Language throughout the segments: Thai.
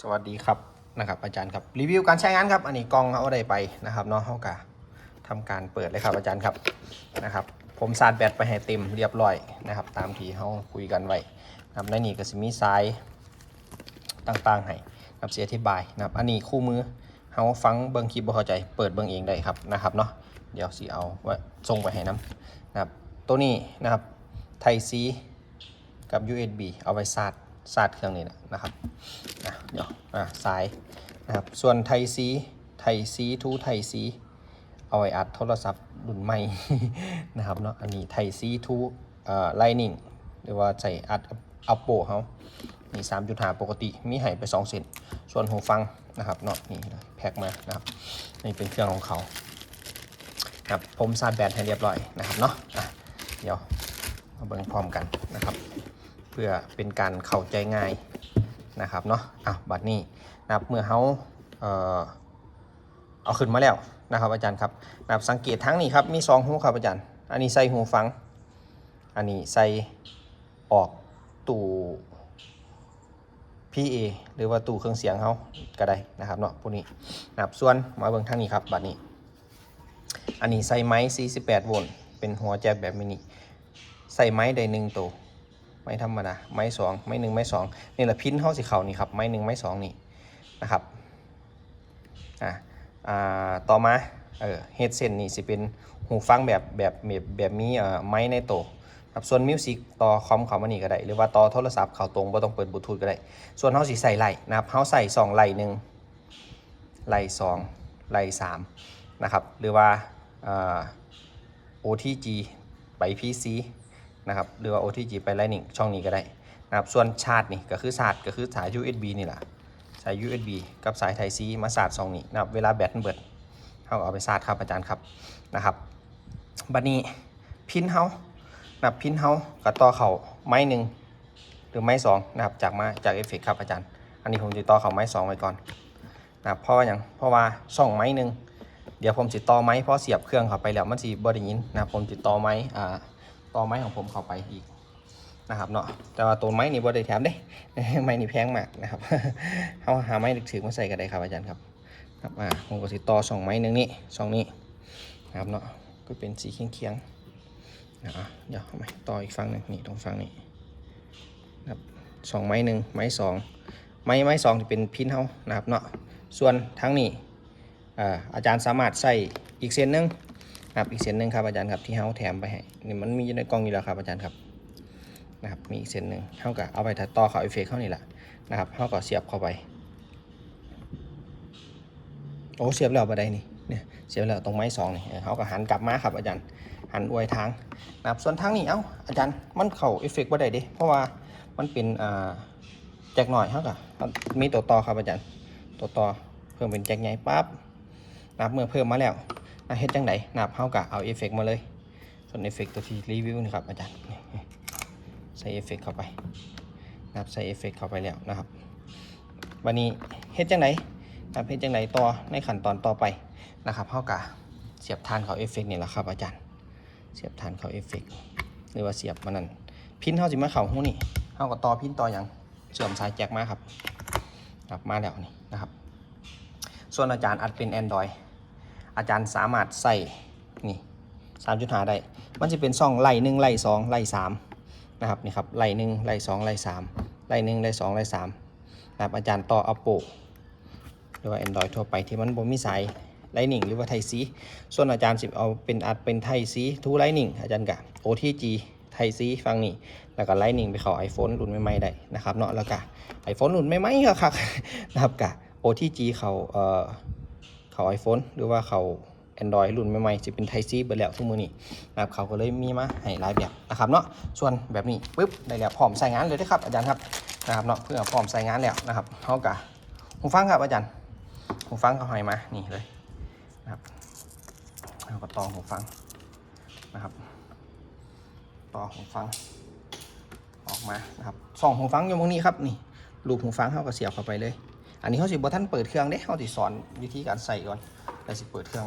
สวัสดีครับนะครับ อาจารย์ครับรีวิวการใช้งานครับ อันนี้กล้องเอาอะไรไปนะครับเนาะเขากะทำการเปิดเลยครับอาจารย์ครับนะครับ ผมสาดแบตไปให้เต็มเรียบร้อยนะครับ ตามที่เขาคุยกันไว้นะครับในนี้ก็จะมีสายต่างๆให้นะครับเสียอธิบายนะครับ อันนี้คู่มือเขาฟังเบิ้งคลิปบ่เข้าใจ เปิดเบิ้งเองได้ครับนะครับเนาะเดี๋ยวสิเอาไว่าส่งไปให้น้ำนะครับ ตัวนี้นะครับไทซีกับ USB เอาไว้สาด สาดเครื่องนี้นะครับนะเดี๋ยวอะสายนะครับส่วนไทซีไทซีทูไทซีเอาไว้อัดโทรศัพท์รุ่นใหม่นะครับเนาะอันนี้ไทซีทูเอ่อไลนิ่งหรือว่าใส่อัดอัปโปเขานี่สามจุดหาปกติมีให้ไปสองเซนส่วนหูฟังนะครับเนาะนี่แพ็คมานะครับนี่เป็นเครื่องของเขาครับผมซาดแบตให้เรียบร้อยนะครับเนาะะเดี๋ยวมาเบิ่งพร้อมกันนะครับ เพื่อเป็นการเข้าใจง่ายนะครับเนาะอะบัดนี้นะครับเมื่อเขาเอ่อเอาขึ้นมาแล้วนะครับอาจารย์ครับนะครับสังเกตทั้งนี้ครับมีสองหูครับอาจารย์ อันนี้ใส่หูฟัง อันนี้ใส่ออกตู้ PA หรือว่าตู้เครื่องเสียงเขาก็ได้นะครับเนาะพวกนี้นะครับส่วนมาเบิ่งทางนี้ครับบัดนี้ อันนี้ใส่ไม้48โวลต์เป็นหัวแจ็คแบบมินิใส่ไม้ได้หนึ่งตัว ไม้ธรรมดาไม้สองไม้หนึ่งไม้สองนี่แหละพินเข้าสีเขานี่ครับไม้หนึ่งไม้สองนี่นะครับอ่าอ่าต่อมาเออเฮดเซนนี่สิเป็นหูฟังแบบแบบแบบแบบมีเอ่อไม้ในโตครับส่วนมิวสิกต่อคอมเขามานี่ก็ได้ หรือว่าต่อโทรศัพท์เขาตรงบ่ต้องเปิดบลูทูธก็ได้ ส่วนเขาสิใส่ไหลนะครับเขาใส่สองไหลหนึ่งไหลสองไหลสามนะครับหรือว่าอ่า OTG ไป PC นะครับหรือว่า OTG ไป Lightning ช่องนี้ก็ได้นะครับส่วนชาร์จนี่ก็คือชาร์จก็คือสาย USB นี่แหละสาย USB กับสาย Type C มาสาดซองนี้นะครับเวลาแบตมันเบิดเขาเอาไปสาดครับอาจารย์ครับนะครับบัดนี้พินเฮานะครับพินเฮากับต่อเขาไม้หนึ่งหรือไม้สองนะครับจากมาจากเอฟเฟกครับอาจารย์ อันนี้ผมจะต่อเขาไม้สองไว้ก่อนนะครับเพราะว่าอย่างเพราะว่าช่องไม้หนึ่งเดี๋ยวผมจะต่อไม้เพราะเสียบเครื่องเข้าไปแล้วมันสิบ่ได้ยินนะครับผมจะต่อไม้อ่า ต่อไม้ของผมเข้าไปอีกนะครับเนาะแต่ว่าตัวไม้นี่บ่ได้แถมเด้ไม้นี่แพงมากนะครับเอาหาไม้ถึกมาใส่กันได้ครับอาจารย์ครับครับอ่าผมก็สิต่อสองไม้หนึ่งนี่สองนี้นะครับเนาะก็เป็นสีเคียงๆนะอะเดี๋ยวเอาไม้ต่ออีกฝั่งหนึ่งนี่ตรงฝั่งนี้นะครับสองไม้หนึ่งไม้สองไม้ไม้สองที่เป็นพินเฮานะครับเนาะส่วนทั้งนี้อ่าอาจารย์สามารถใส่อีกเส้นหนึง ครับอีกเส้นหนึ่งครับอาจารย์ครับที่เฮาแถมไปให้นี่มันมีอยู่ในกล่องอยู่แล้วครับอาจารย์ครับนะครับมีอีกเส้นหนึ่งเฮาก็เอาไปถัดต่อเข้าเอฟเฟกต์เข้านี่แหละนะครับเฮาก็เสียบเข้าไปโอ้เสียบแล้วบันไดนี่เนี่ยเสียบแล้วตรงไม้สองนี่เออเฮาก็หันกลับมาครับอาจารย์หันอวยทางนะครับส่วนทางนี้เอ้าอาจารย์มันเข้าเอฟเฟกต์บ่ได้ด้เพราะว่ามันเป็นอ่าแจ็คหน่อยเฮาก็มีตัวต่อครับอาจารย์ตัวต่อเพิ่มเป็นแจ็คใหญ่ปั๊บนะครับเมื่อเพิ่มมาแล้ว เฮ็ดจังไดนะครับเฮากะเอาเอฟเฟกต์มาเลย ส่วนเอฟเฟกต์ตัวที่รีวิวนี่ครับอาจารย์ใส่เอฟเฟกต์เข้าไปนะครับใส่เอฟเฟกต์เข้าไปแล้วนะครับวันนี้เฮ็ดจังไดนะครับเฮ็ดจังไดต่อในขั้นตอนต่อไปนะครับเฮากะเสียบทานเขาเอฟเฟกต์นี่แหละครับอาจารย์ เสียบทานเขาเอฟเฟกต์หรือว่าเสียบมันนั่นพินเฮาสิมาเข้าหูนี่เฮาก็ต่อพินต่อหยังเชื่อมสายแจ็คมาครับครับมาแล้วนี่นะครับ ส่วนอาจารย์อัดเป็น Android อาจารย์สามารถใส่นี่สามจุดหาได้ มันจะเป็นช่องไล่หนึ่งไล่สองไล่สามนะครับนี่ครับไล่หนึ่งไล่สองไล่สามไล่หนึ่งไล่สองไล่สามนะครับอาจารย์ต่อ Oppo หรือว่า Android ทั่วไปที่มันบ่มีสายไลนิ่งหรือว่าไทซีส่วนอาจารย์สิเอาเป็นอัดเป็นไทซีทูไลนิ่งอาจารย์กะ OTG ไทซีฟังนี่แล้วก็ไลนิ่งไปเข้า iPhone รุ่นใหม่ๆได้นะครับเนาะแล้วก็ iPhone รุ่นใหม่ๆก็ครับนะครับกะ OTG เขาเอ่อ เขา iPhone หรือว่าเขา Android รุ่นใหม่ๆจะเป็น Type C เบอร์แล้วทุกมือนี้นะครับเขาก็เลยมีมาให้หลายแบบนะครับเนาะส่วนแบบนี้ปุ๊บได้แล้วพร้อมใส่งานเลยนะครับอาจารย์ครับนะครับเนาะเพื่อพร้อมใส่งานแล้วนะครับเขากะหูฟังครับอาจารย์หูฟังเขาให้มานี่เลยนะครับเราก็ต่อหูฟังนะครับ ต่อหูฟัง ออกมานะครับส่องหูฟังอยู่ตรงนี้ครับนี่ลูกหูฟังเขาก็เสียบเข้าไปเลย อันนี้เขาสิบท่านเปิดเครื่องเด้เขาสิสอนวิธีการใส่ก่อนแต่สิเปิดเครื่อง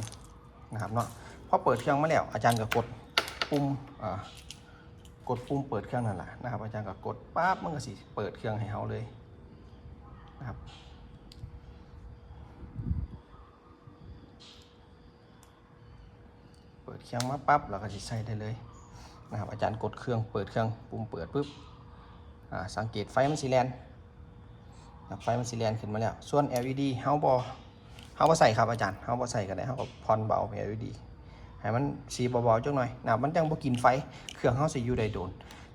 นะครับเนาะพอเปิดเครื่องมาแล้วอาจารย์ก็กดปุ่มกดปุ่มเปิดเครื่องนั่นแหละนะครับ อาจารย์ก็กดปั๊บมันก็สิเปิดเครื่องให้เขาเลยนะครับเปิดเครื่องมาปั๊บเราก็จะใส่ได้เลยนะครับอาจารย์กดเครื่องเปิดเครื่องปุ่มเปิดปุ๊บสังเกตไฟมันสีแลน ไฟมันสีแลนขึ้นมาแล้ว ส่วน LED เฮาบอเฮาบ่ใส่ครับอาจารย์เฮาบ่ใส่ก็ได้เฮาก็พอนเบา LED ให้มันสีเบาๆจังหน่อยนะมันจังบ่กินไฟ เครื่องเฮาสิอยู่ได้โดน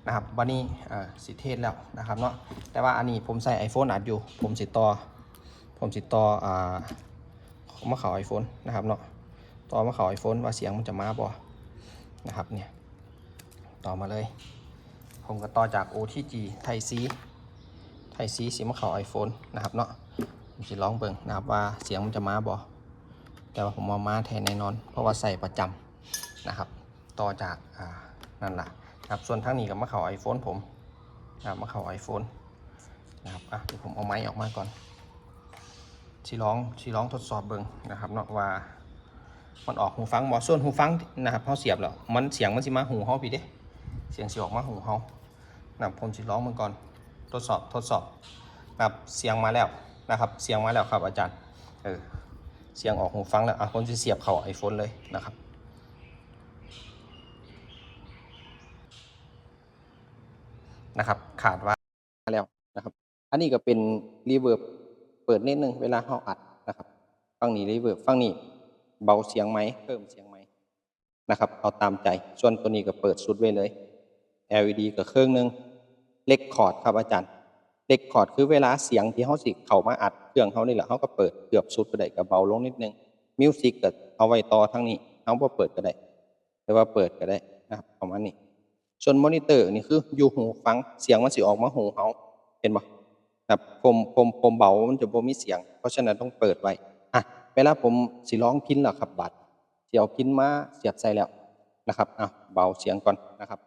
นะครับวันนี้อ่าสิเทศแล้วนะครับเนาะ แต่ว่าอันนี้ผมใส่ iPhone อัดอยู่ ผมสิต่อ ผมสิต่ออ่ามาเข้า iPhone นะครับเนาะ ต่อมาเข้าไอโฟนว่าเสียงมันจะมาบ่นะครับเนี่ย ต่อมาเลย ผมก็ต่อจาก OTG ไทยซี ไทยซีสิมาเข้า iPhone นะครับเนาะผมจะลองเบิ่งนะครับว่าเสียงมันจะมาบ่แต่ว่าผมมามาแทนแน่นอน เพราะว่าใส่ประจำนะครับ ต่อจากอ่านั่นแหละนะครับส่วนทางนี้ก็มาเข้า iPhone ผมนะครับมาเข้า iPhone นะครับอะเดี๋ยวผมเอาไม้ออกมาก่อนชีร้องชีร้องทดสอบเบิ่งนะครับเนาะว่ามันออกหูฟังบอส่วนหูฟังนะครับเขาเสียบแล้วมันเสียงมันสิมาหูเขาพี่เด้เสียงสิออกมาหูเขานะผมสิร้องมันก่อน ทดสอบทดสอบนะครับเสียงมาแล้วนะครับ เสียงมาแล้วครับอาจารย์เออเสียงออกหูฟังแล้วอะผมจะเสียบเข้าไอโฟนเลยนะครับนะครับขาดว่าแล้วนะครับ อันนี้ก็เป็นรีเวิร์บเปิดนิดนึงเวลาเขาอัดนะครับฟังนี้รีเวิร์บฟังนี้เบาเสียงไหมเพิ่มเสียงไหมนะครับ เอาตามใจ ส่วนตัวนี้ก็เปิดสุดไว้เลย LED ก็เครื่องนึง เล็กคอร์ดครับอาจารย์เล็กคอร์ดคือเวลาเสียงที่เขาสิเข้ามาอัดเครื่องเขานี่แหละเขาก็เปิดเกือบสุดก็ได้ก็เบาลงนิดนึงมิวสิกก็เอาไว้ต่อทั้งนี้เขาบ่เปิดก็ได้แต่ว่าเปิดก็ได้นะครับประมาณนี้ส่วนมอนิเตอร์นี่คืออยู่หูฟังเสียงมันสิออกมาหูเขาเห็นปะครับผมผมผมเบามันจะบ่มีเสียง เพราะฉะนั้นต้องเปิดไว้อะเวลาผมสิร้องพินล้วครับบัดสิเอาพินมาเสียบใส่แล้วนะครับอะเบาเสียงก่อนนะครับ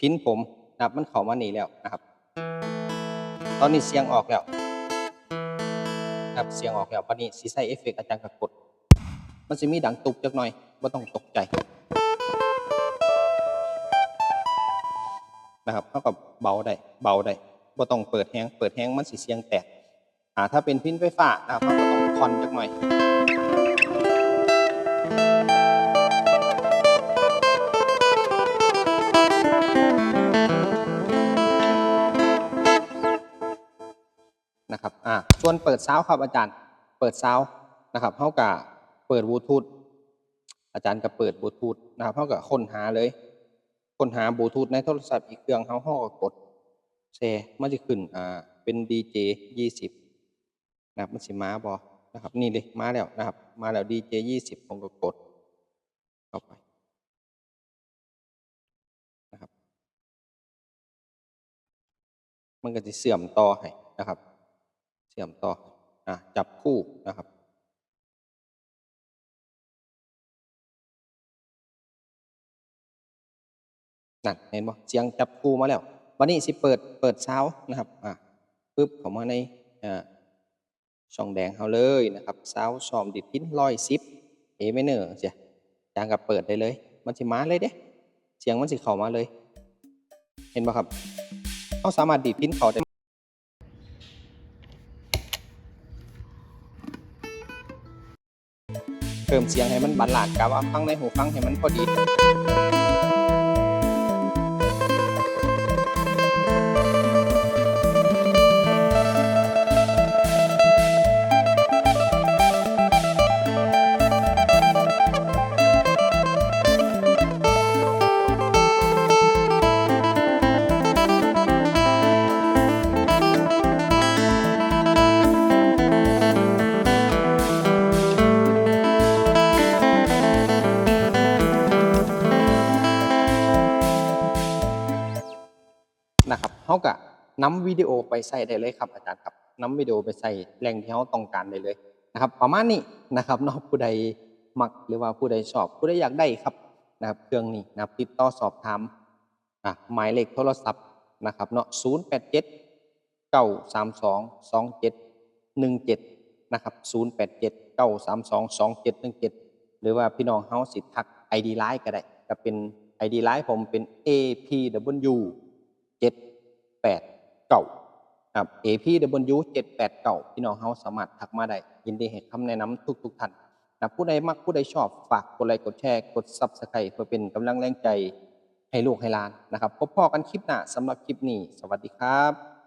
พินผมนะครับมันเข้ามานี่แล้วนะครับ ตอนนี้เสียงออกแล้วนะครับเสียงออกแล้วปานนี้สีใส่เอฟเฟกอาจารย์ก็กด มันจะมีดังตุกจักหน่อยไม่ต้องตกใจนะครับเท่ากับเบาได้เบาได้บ่ต้องเปิดแฮงเปิดแฮงมันสิเสียงแตกอ่าถ้าเป็นพินไฟฟ้านะครับก็ต้องคอนจักหน่อย อ่าส่วนเปิดเซาส์ครับอาจารย์ เปิดเซาส์นะครับเท่ากับเปิดบลูทูธอาจารย์ก็เปิดบลูทูธนะครับเท่ากับค้นหาเลย ค้นหาบลูทูธในโทรศัพท์อีกเครื่องเฮาเฮาก็กดแชร์มันจะขึ้นอ่าเป็น DJ 20นะครับมันสิมาบ่นะครับ นี่เลยมาแล้วนะครับ มาแล้ว DJ 20ผมก็กดเข้าไปนะครับมันก็จะเสื่อมต่อให้นะครับ ชื่อมต่ออะจับคู่นะครับนั่นเห็นบ่เสียงจับคู่มาแล้ววันนี้สิเปิดเปิดเช้านะครับอะปึ๊บเข้ามาในอ่าช่องแดงเขาเลยนะครับเช้าซ้อมดิดพินร้อยสิบเอไม่เนอร์เสียจางกับเปิดได้เลย มันสิมาเลยเด้เสียงมันสิเข้ามาเลย เห็นบ่ครับเขาสามารถดีดพินเขาได้ พิ่มเสียงให้มันบาลานซ์กับว่าฟังในหูฟังให้มันพอดี นำวิดีโอไปใส่ได้เลยครับ อาจารย์ครับนำวิดีโอไปใส่แหล่งที่เขาต้องการได้เลยนะครับ ประมาณนี้นะครับนาะผู้ใดมักหรือว่าผู้ใดชอบ ผู้ใดอยากได้ครับนะครับเครื่องนี้นะครับติดต่อสอบถามอะหมายเลขโทรศัพท์นะครับเนาะ0 8 7 9 3 2 2 7 1 7นะครับ0 8 7 9 3 2 2 7 1 7หรือว่าพี่น้องเฮาสิทัก ID Line ก็ได้ก็เป็น ID Line ผมเป็น APW เจ็ดแปด เก่าครับ APW 789พี่น้องเฮาสามารถทักมาได้ ยินดีให้คำแนะนำทุกๆท่านนะผู้ใดมักผู้ใดชอบฝากกดไลค์กดแชร์กด s u b สไครต์เพื่อเป็นกำลังแรงใจให้ลูกให้หลานนะครับพบพ่อกันคลิปหน้าสำหรับคลิปนี้ สวัสดีครับ